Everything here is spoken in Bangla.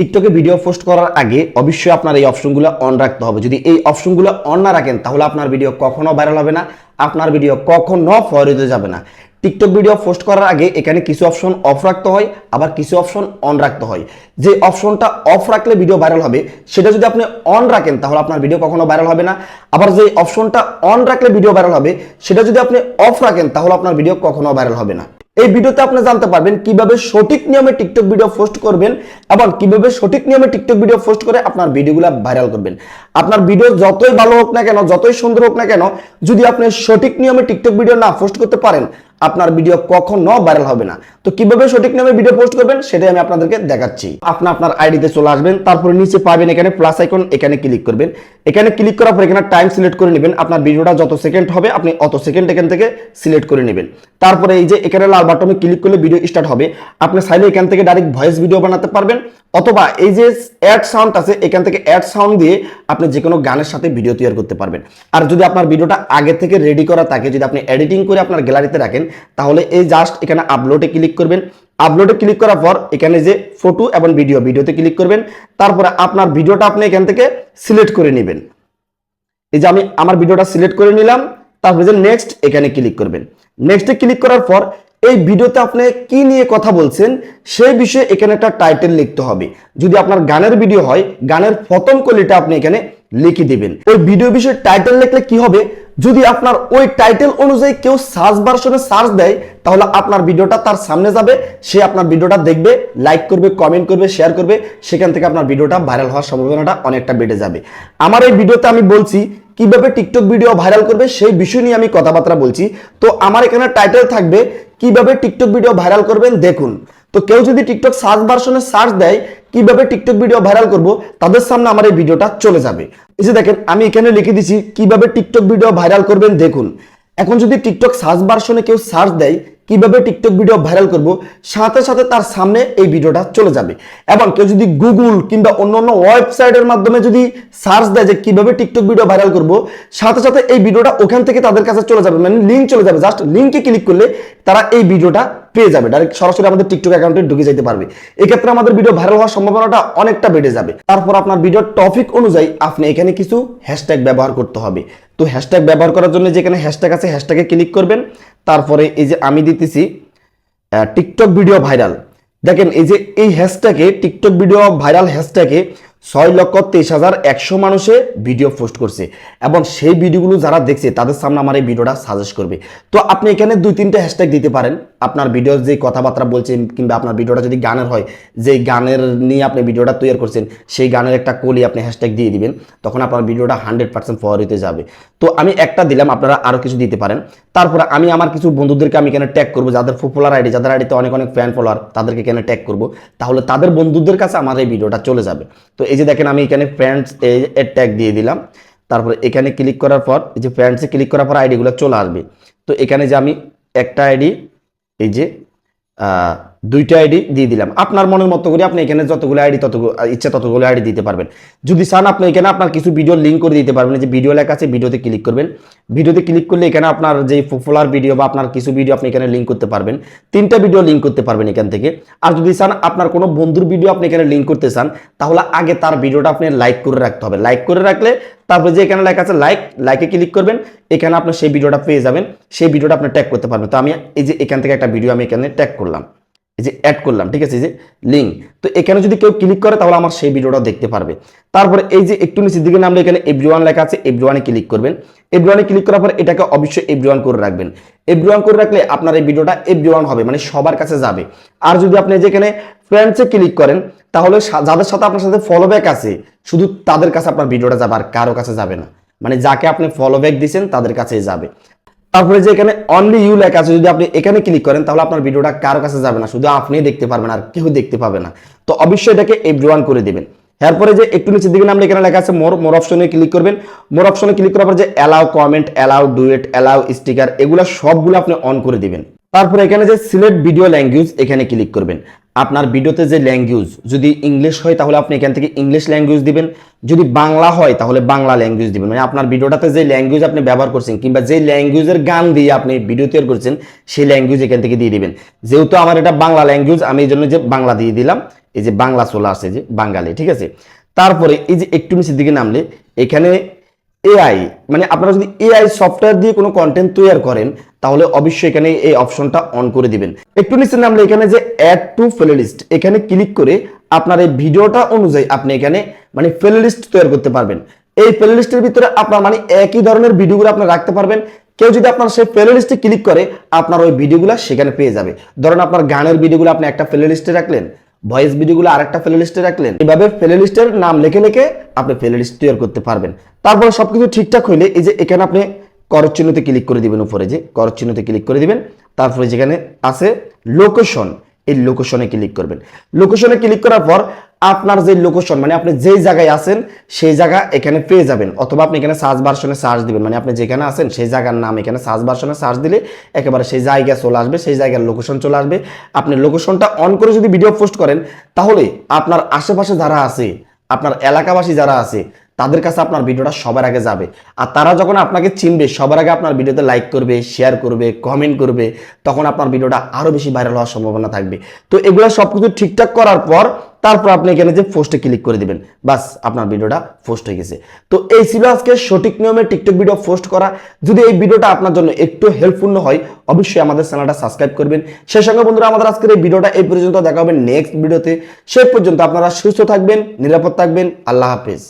টিকটকে ভিডিও পোস্ট করার আগে অবশ্যই আপনার এই অপশনগুলো অন রাখতে হবে। যদি এই অপশনগুলো অন না রাখেন, তাহলে আপনার ভিডিও কখনো ভাইরাল হবে না, আপনার ভিডিও কখনো ফরিতে যাবে না। টিকটক ভিডিও পোস্ট করার আগে এখানে কিছু অপশন অফ রাখতে হয়, আবার কিছু অপশন অন রাখতে হয়। যে অপশনটা অফ রাখলে ভিডিও ভাইরাল হবে, সেটা যদি আপনি অন রাখেন, তাহলে আপনার ভিডিও কখনো ভাইরাল হবে না। আবার যে অপশনটা অন রাখলে ভিডিও ভাইরাল হবে, সেটা যদি আপনি অফ রাখেন, তাহলে আপনার ভিডিও কখনো ভাইরাল হবে না। এই ভিডিওতে আপনি জানতে পারবেন কীভাবে সঠিক নিয়মে টিকটক ভিডিও পোস্ট করবেন এবং কীভাবে সঠিক নিয়মে টিকটক ভিডিও পোস্ট করে আপনার ভিডিওগুলো ভাইরাল করবেন। আপনার ভিডিও যতই ভালো হোক না কেন, যতই সুন্দর হোক না কেন, যদি আপনি সঠিক নিয়মে টিকটক ভিডিও না পোস্ট করতে পারেন আপনার ভিডিও কখনো ভাইরাল হবে না। তো কীভাবে সঠিক নামে ভিডিও পোস্ট করবেন, সেটাই আমি আপনাদেরকে দেখাচ্ছি। আপনি আপনার আইডিতে চলে আসবেন, তারপরে নিচে পাবেন এখানে প্লাস আইকন এখানে ক্লিক করবেন। এখানে ক্লিক করার পর এখানে টাইম সিলেক্ট করে নেবেন। আপনার ভিডিওটা যত সেকেন্ড হবে, আপনি অত সেকেন্ড এখান থেকে সিলেক্ট করে নেবেন। তারপরে এই যে এখানে লাল বাটনে ক্লিক করলে ভিডিও স্টার্ট হবে। আপনি চাইলে এখান থেকে ডাইরেক্ট ভয়েস ভিডিও বানাতে পারবেন, অথবা এই যে অ্যাড সাউন্ড আছে, এখান থেকে অ্যাড সাউন্ড দিয়ে আপনি যে কোনো গানের সাথে ভিডিও তৈরি করতে পারবেন। আর যদি আপনার ভিডিওটা আগে থেকে রেডি করা থাকে, যদি আপনি এডিটিং করে আপনার গ্যালারিতে রাখেন তাহলে এই জাস্ট এখানে আপলোডে ক্লিক করবেন। আপলোডে ক্লিক করার পর এখানে যে ফটো এবং ভিডিও ভিডিওতে ক্লিক করবেন। তারপরে আপনার ভিডিওটা আপনি এখান থেকে সিলেক্ট করে নেবেন। এই যে আমি আমার ভিডিওটা সিলেক্ট করে নিলাম, তারপরে যে নেক্সট এখানে ক্লিক করবেন। নেক্সটে ক্লিক করার পর এই ভিডিওতে আপনি কি নিয়ে কথা বলছেন, সেই বিষয়ে এখানে একটা টাইটেল লিখতে হবে। যদি আপনার গানের ভিডিও হয়, গানের প্রথম কলিটা আপনি এখানে লিখে দিবেন। ওই ভিডিও বিষয়ে টাইটেল লিখলে কি হবে? যদি আপনার ওই টাইটেল অনুযায়ী কেউ সার্চ ভার্সনে সার্চ দেয়, তাহলে আপনার ভিডিওটা তার সামনে যাবে, সে আপনার ভিডিওটা দেখবে লাইক করবে কমেন্ট করবে শেয়ার করবে, সেখান থেকে আপনার ভিডিওটা ভাইরাল হওয়ার সম্ভাবনাটা অনেকটা বেড়ে যাবে। আমার এই ভিডিওতে আমি বলছি, কীভাবে টিকটক ভিডিও ভাইরাল করবে, সেই বিষয় নিয়ে আমি কথাবার্তা বলছি। তো আমার এখানে টাইটেল থাকবে, কীভাবে টিকটক ভিডিও ভাইরাল করবেন, দেখুন। তো কেউ যদি টিকটক সার্চ ভার্সনে সার্চ দেয়, কীভাবে টিকটক ভিডিও ভাইরাল করব, তাদের সামনে আমার এই ভিডিওটা চলে যাবে। এই যে দেখেন, আমি এখানে লিখে দিছি, কীভাবে টিকটক ভিডিও ভাইরাল করবেন দেখুন। এখন যদি টিকটক সার্চ ভার্সনে কেউ সার্চ দেয় কীভাবে টিকটক ভিডিও ভাইরাল করব, সাথে সাথে তার সামনে এই ভিডিওটা চলে যাবে। এবং কেউ যদি গুগল কিংবা অন্য অন্য ওয়েবসাইটের মাধ্যমে যদি সার্চ দেয় যে কীভাবে টিকটক ভিডিও ভাইরাল করব, সাথে সাথে এই ভিডিওটা ওখান থেকে তাদের কাছে চলে যাবে মানে লিঙ্ক চলে যাবে। জাস্ট লিঙ্কে ক্লিক করলে তারা এই ভিডিওটা পেয়ে যাবে। ডাইরেক্ট সরাসরি আমাদের টিকটক অ্যাকাউন্টে ঢুকে যেতে পারবে। এক্ষেত্রে আমাদের ভিডিও ভাইরাল হওয়ার সম্ভাবনাটা অনেকটা বেড়ে যাবে। তারপর আপনার ভিডিওর টপিক অনুযায়ী আপনি এখানে কিছু হ্যাশট্যাগ ব্যবহার করতে হবে। তো হ্যাশট্যাগ ব্যবহার করার জন্য যেখানে হ্যাশট্যাগ আছে হ্যাশট্যাগে ক্লিক করবেন। তারপরে এই যে আমি দিতেছি টিকটক ভিডিও ভাইরাল। দেখেন এই যে এই হ্যাশট্যাগে টিকটক ভিডিও ভাইরাল হ্যাশট্যাগে ছয় লক্ষ তেইশ হাজার একশো মানুষে ভিডিও পোস্ট করছে। এবং সেই ভিডিওগুলো যারা দেখছে, তাদের সামনে আমার এই ভিডিওটা সাজেস্ট করবে। তো আপনি এখানে দুই তিনটা হ্যাশট্যাগ দিতে পারেন। আপনার ভিডিওর যে কথাবার্তা বলছেন কিংবা আপনার ভিডিওটা যদি গানের হয়, যেই গানের নিয়ে আপনি ভিডিওটা তৈরি করছেন, সেই গানের একটা কলি আপনি হ্যাশট্যাগ দিয়ে দিবেন, তখন আপনার ভিডিওটা হান্ড্রেড পার্সেন্ট ফরওয়ার্ড যাবে। তো আমি একটা দিলাম, আপনারা আরও কিছু দিতে পারেন। তারপরে আমি আমার কিছু বন্ধুদেরকে আমি এখানে ট্যাগ করব? যাদের পপুলার আইডি যাদের আইডিতে অনেক অনেক ফ্যান ফলোয়ার তাদেরকে এখানে ট্যাগ করব? তাহলে তাদের বন্ধুদের কাছে আমার এই ভিডিওটা চলে যাবে। তো এই যে দেখেন, আমি এখানে ফ্রেন্ডস এর ট্যাগ দিয়ে দিলাম। তারপরে এখানে ক্লিক করার পর, এই যে ফ্রেন্ডসে ক্লিক করার পর আইডিগুলো চলে আসবে। তো এখানে যে আমি একটা আইডি এই যে দুইটা আইডি দিয়ে দিলাম। আপনার মনের মতো করে আপনি এখানে যতগুলো আইডি ততগুলো ইচ্ছা ততগুলো আইডি দিতে পারবেন। যদি চান আপনি এখানে আপনার কিছু ভিডিও লিঙ্ক করে দিতে পারবেন। যে ভিডিও লেখা আছে ভিডিওতে ক্লিক করবেন। ভিডিওতে ক্লিক করলে এখানে আপনার যে পপুলার ভিডিও বা আপনার কিছু ভিডিও আপনি এখানে লিঙ্ক করতে পারবেন। তিনটা ভিডিও লিঙ্ক করতে পারবেন এখান থেকে। আর যদি চান আপনার কোনো বন্ধুর ভিডিও আপনি এখানে লিঙ্ক করতে চান, তাহলে আগে তার ভিডিওটা আপনি লাইক করে রাখতে হবে। লাইক করে রাখলে তারপরে যে এখানে লেখা আছে লাইক লাইকে ক্লিক করবেন। এখানে আপনার সেই ভিডিওটা পেয়ে যাবেন। সেই ভিডিওটা আপনি ট্যাগ করতে পারবেন। তো আমি এই যে এখান থেকে একটা ভিডিও আমি এখানে ট্যাগ করলাম। এই যে অ্যাড করলাম, ঠিক আছে? এই যে লিঙ্ক তো এখানে যদি কেউ ক্লিক করে, তাহলে আমার সেই ভিডিওটা দেখতে পারবে। তারপরে এই যে একটু নিচের দিকে নামলে এখানে এভরিওয়ান লেখা আছে এভরিওয়ানে ক্লিক করবেন। এভরিওয়ানে ক্লিক করার পর এটাকে অবশ্যই এভরিওয়ান করে রাখবেন। এভরিওয়ান করে রাখলে আপনার এই ভিডিওটা এভরিওয়ান হবে মানে সবার কাছে যাবে। আর যদি আপনি যেখানে ফ্রেন্ডসে ক্লিক করেন, তাহলে যাদের সাথে আপনার সাথে ফলো ব্যাক আছে, শুধু তাদের কাছে আপনার ভিডিওটা যাবে আর কারও কাছে যাবে না। মানে যাকে আপনি ফলো ব্যাক দিচ্ছেন তাদের কাছেই যাবে। তারপরে যে এখানে অনলি ইউ লেখা আছে, যদি আপনি এখানে ক্লিক করেন, তাহলে আপনার ভিডিওটা কারও কাছে যাবে না? শুধু আপনি দেখতে পারবেন আর কেউ দেখতে পাবে না। তো অবশ্যই এটাকে এভরিওয়ান করে দিবেন। এরপরে যে একটু নিচে দেখবেন আমরা এখানে লেখা আছে মোর মোর অপশনে ক্লিক করবেন। মোর অপশনে ক্লিক করার পর যে allow comment allow duet allow sticker এগুলো সবগুলো আপনি অন করে দিবেন। তারপরে এখানে যে সিলেক্ট ভিডিও ল্যাঙ্গুয়েজ এখানে ক্লিক করবেন। আপনার ভিডিওতে যে ল্যাঙ্গুয়েজ যদি ইংলিশ হয়, তাহলে আপনি এখান থেকে ইংলিশ ল্যাঙ্গুয়েজ দিবেন। যদি বাংলা হয়, তাহলে বাংলা ল্যাঙ্গুয়েজ দিবেন। মানে আপনার ভিডিওটাতে যে ল্যাঙ্গুয়েজ আপনি ব্যবহার করছেন, কিংবা যে ল্যাঙ্গুয়েজের গান দিয়ে আপনি ভিডিও তৈরি করছেন, সেই ল্যাঙ্গুয়েজ এখান থেকে দিয়ে দিবেন। যেহেতু আমার এটা বাংলা ল্যাঙ্গুয়েজ আমি এই জন্য যে বাংলা দিয়ে দিলাম, এই যে বাংলা চলে আসে যে বাঙালি, ঠিক আছে? তারপরে এই যে একটু নিচের দিকে নামলে, এখানে এআই মানে আপনারা যদি এআই সফটওয়্যার দিয়ে কোনো কন্টেন্ট তৈরি করেন, তাহলে অবশ্যই এখানে এই অপশনটা অন করে দিবেন। একটু নিচে নামলে এখানে যে অ্যাড টু প্লেলিস্ট এখানে ক্লিক করে আপনার এই ভিডিওটা অনুযায়ী আপনি এখানে মানে প্লেলিস্ট তৈরি করতে পারবেন। এই প্লেলিস্টের ভিতরে আপনার মানে একই ধরনের ভিডিওগুলো আপনি রাখতে পারবেন। কেউ যদি আপনার সেই প্লেলিস্টে ক্লিক করে, আপনার ওই ভিডিওগুলো সেখানে পেয়ে যাবে। ধরেন আপনার গানের ভিডিওগুলো আপনি একটা প্লেলিস্টে রাখলেন ভয়েস ভিডিওগুলো আরেকটা প্লেলিস্টে রাখলেন। এভাবে প্লেলিস্টের নাম লিখে লিখে আপনি প্লেলিস্ট তৈরি করতে পারবেন। তারপরে সবকিছু ঠিকঠাক হইলে এই যে এখানে আপনি কর চিহ্নতে ক্লিক করে দিবেন উপরে যে কর চিহ্নতে ক্লিক করে দিবেন। তারপরে যেখানে আছে লোকেশন এই লোকেশনে ক্লিক করবেন। লোকেশনে ক্লিক করার পর আপনার যে লোকেশন মানে আপনি যেই জায়গায় আছেন, সেই জায়গা এখানে পেয়ে যাবেন। অথবা আপনি এখানে সার্চ ভার্সনে সার্চ দিবেন। মানে আপনি যেখানে আছেন, সেই জায়গার নাম এখানে সার্চ ভার্সনে সার্চ দিলে একেবারে সেই জায়গা চলে আসবে, সেই জায়গার লোকেশন চলে আসবে। আপনি লোকেশনটা অন করে যদি ভিডিও পোস্ট করেন, তাহলে আপনার আশেপাশে যারা আছে, আপনার এলাকাবাসী যারা আছে, তাদের কাছে আপনার ভিডিওটা সবার আগে যাবে। আর তারা যখন আপনাকে চিনবে, সবার আগে আপনার ভিডিওতে লাইক করবে শেয়ার করবে কমেন্ট করবে, তখন আপনার ভিডিওটা আরও বেশি ভাইরাল হওয়ার সম্ভাবনা থাকবে। তো এগুলো সবকিছু ঠিকঠাক করার পর তারপর আপনি এখানে যে পোস্টে ক্লিক করে দিবেন, বাস আপনার ভিডিওটা পোস্ট হয়ে গেছে। তো এই ছিল আজকে সঠিক নিয়মে টিকটক ভিডিও পোস্ট করা। যদি এই ভিডিওটা আপনার জন্য একটু হেল্পফুল হয়, অবশ্যই আমাদের চ্যানেলটা সাবস্ক্রাইব করবেন। সেই সঙ্গে বন্ধুরা, আমাদের আজকের এই ভিডিওটা এই পর্যন্ত দেখা হবে নেক্সট ভিডিওতে সেই পর্যন্ত আপনারা সুস্থ থাকবেন, নিরাপদ থাকবেন। আল্লাহ হাফেজ।